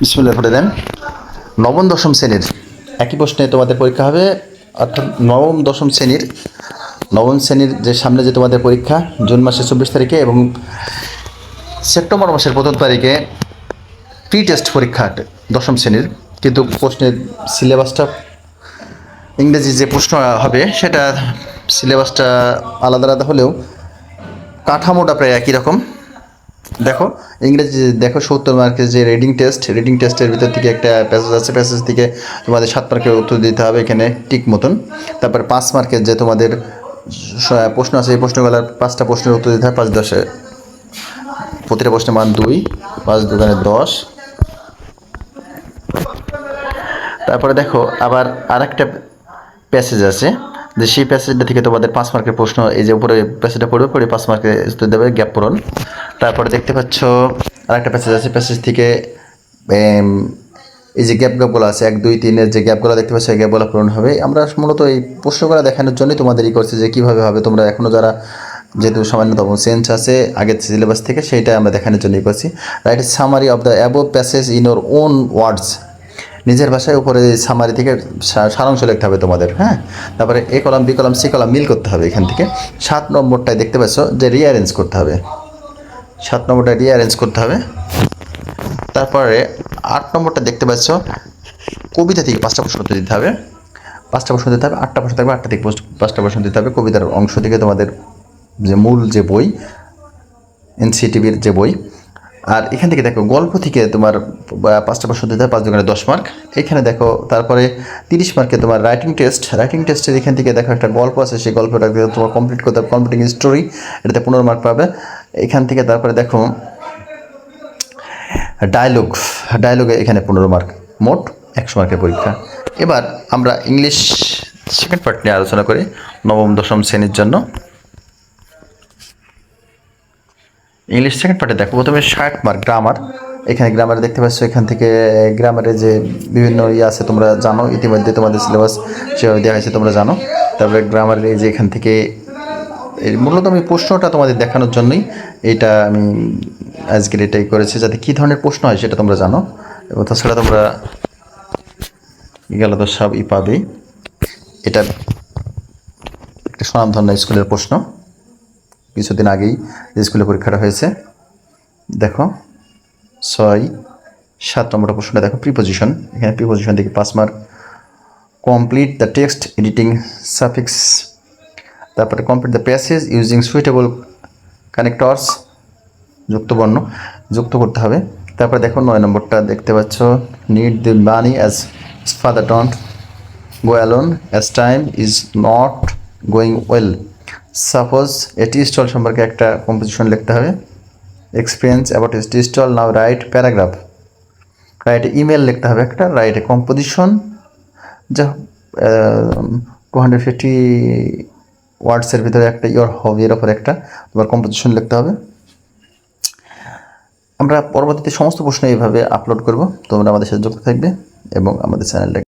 বিসমুল্লাহ করে দেন। নবম, দশম শ্রেণির একই প্রশ্নে তোমাদের পরীক্ষা হবে। অর্থাৎ নবম, দশম শ্রেণির, নবম শ্রেণির যে সামনে যে তোমাদের পরীক্ষা, জুন মাসের চব্বিশ তারিখে এবং সেপ্টেম্বর মাসের প্রথম তারিখে প্রি টেস্ট পরীক্ষা দশম শ্রেণির। কিন্তু প্রশ্নের সিলেবাসটা ইংরেজি যে প্রশ্ন হবে, সেটা সিলেবাসটা আলাদা আলাদা হলেও কাঠামোটা প্রায় একই রকম। দেখো, ইংরেজি দেখো সত্তর মার্কের যে রিডিং টেস্ট রিডিং টেস্টের ভিতর থেকে একটা প্যাসেজ আছে প্যাসেজ থেকে তোমাদের সাত মার্কের উত্তর দিতে হবে এখানে ঠিক মতন। তারপর পাঁচ মার্কের যে তোমাদের প্রশ্ন আছে, এই প্রশ্নগুলোর পাঁচটা প্রশ্নের উত্তর দিতে হবে, পাঁচ দশে। প্রতিটা প্রশ্নের মান দুই, পাঁচ দোকানে দশ। তারপরে দেখো, আবার আরেকটা প্যাসেজ আছে, যে সেই প্যাসেজটা থেকে তোমাদের পাঁচ মার্কের প্রশ্ন, এই যে উপরে প্যাসেজটা পড়বে পড়ে পাঁচ মার্কের দেবে গ্যাপ পূরণ। তারপরে দেখতে পাচ্ছ আরেকটা প্যাসেজ আছে প্যাসেজ থেকে এই যে গ্যাপ গ্যাপগুলো আছে, এক, দুই, তিনের যে গ্যাপগুলো দেখতে পাচ্ছ, এই গ্যাপগুলো পূরণ হবে। আমরা মূলত এই প্রশ্নগুলো দেখানোর জন্যই তোমাদের ই করছি যে কীভাবে হবে, তোমরা এখনও যারা যেহেতু সামান্যতম চেঞ্জ আছে, আগের সিলেবাস থেকে সেইটা আমরা দেখানোর জন্যই করছি। Write summary of the above passage in our own words নিজের ভাষায় উপরে সামারি থেকে সারাংশ লিখতে হবে তোমাদের হ্যাঁ? তারপরে A column, B column, C column মিল করতে হবে এখান থেকে। সাত নম্বরটায় দেখতে পাচ্ছ যে রিঅ্যারেঞ্জ করতে হবে। সাত নম্বরটা রিঅ্যারেঞ্জ করতে হবে। তারপরে আট নম্বরটা দেখতে পাচ্ছ, কবিতা থেকে পাঁচটা প্রশ্ন উত্তর দিতে হবে। পাঁচটা প্রশ্ন দিতে হবে, আটটা প্রশ্ন থাকবে, আটটা থেকে পাঁচটা প্রশ্ন দিতে হবে। কবিতার অংশ থেকে তোমাদের যে মূল যে বই, এনসিটিভির যে বই আর এখান থেকে দেখো, গল্প থেকে তোমার পাঁচটা প্রশ্ন দিতে পাঁচ দোকানে দশ মার্ক এখানে দেখো, তারপরে তিরিশ মার্কে তোমার রাইটিং টেস্ট রাইটিং টেস্টের এখান থেকে দেখো একটা গল্প আছে, সেই গল্পটা তোমার কমপ্লিট করতে হবে কমপ্লিটিং স্টোরি এটাতে পনেরো মার্ক পাবে। এখান থেকে তারপরে দেখো ডায়লগ ডায়লগে এখানে পনেরো মার্ক মোট একশো মার্কের পরীক্ষা। এবার আমরা ইংলিশ সেকেন্ড পার্ট নিয়ে আলোচনা করি, নবম, দশম শ্রেণির জন্য। ইংলিশ সেকেন্ড পার্টে দেখো। প্রথমে ষাট মার্ক গ্রামার এখানে গ্রামারে দেখতে পাচ্ছ, এখান থেকে গ্রামারে যে বিভিন্ন ইয়ে আছে, তোমরা জানো। ইতিমধ্যে তোমাদের সিলেবাস সেভাবে দেওয়া হয়েছে, তোমরা জানো। তারপরে গ্রামারের এই যে এখান থেকে মূলত আমি প্রশ্নটা তোমাদের দেখানোর জন্যই এটা আমি আজকের এটাই করেছি, যাতে কী ধরনের প্রশ্ন হয় সেটা তোমরা জানো। এবং তাছাড়া তোমরা গেল তো সব ই পাবে। এটা একটা স্বনামধন্য স্কুলের প্রশ্ন। কিছুদিন আগেই স্কুলে পরীক্ষাটা হয়েছে, দেখো, ছয়, সাত নম্বর প্রশ্নটা দেখো প্রিপোজিশন এখানে প্রিপোজিশন থেকে পাঁচ mark complete the text editing suffix তারপরে complete the passage using suitable connectors যুক্তবর্ণ যুক্ত করতে হবে। তারপরে দেখো, নয় নম্বরটা দেখতে পাচ্ছ need the money as father don't go alone as time is not going well suppose a tea stall সম্পর্কে একটা কম্পোজিশন লিখতে হবে। Experience about as tea stall now write paragraph write email লিখতে হবে একটা রাইট কম্পোজিশন যা two hundred fifty ওয়ার্ডসের ভিতরে একটা ইয়োর হবির ওপর একটা তোমার কম্পোজিশন লিখতে হবে। আমরা পরবর্তীতে সমস্ত প্রশ্ন এইভাবে আপলোড করব। তোমরা আমাদের সাথে যুক্ত থাকবে এবং আমাদের চ্যানেলটা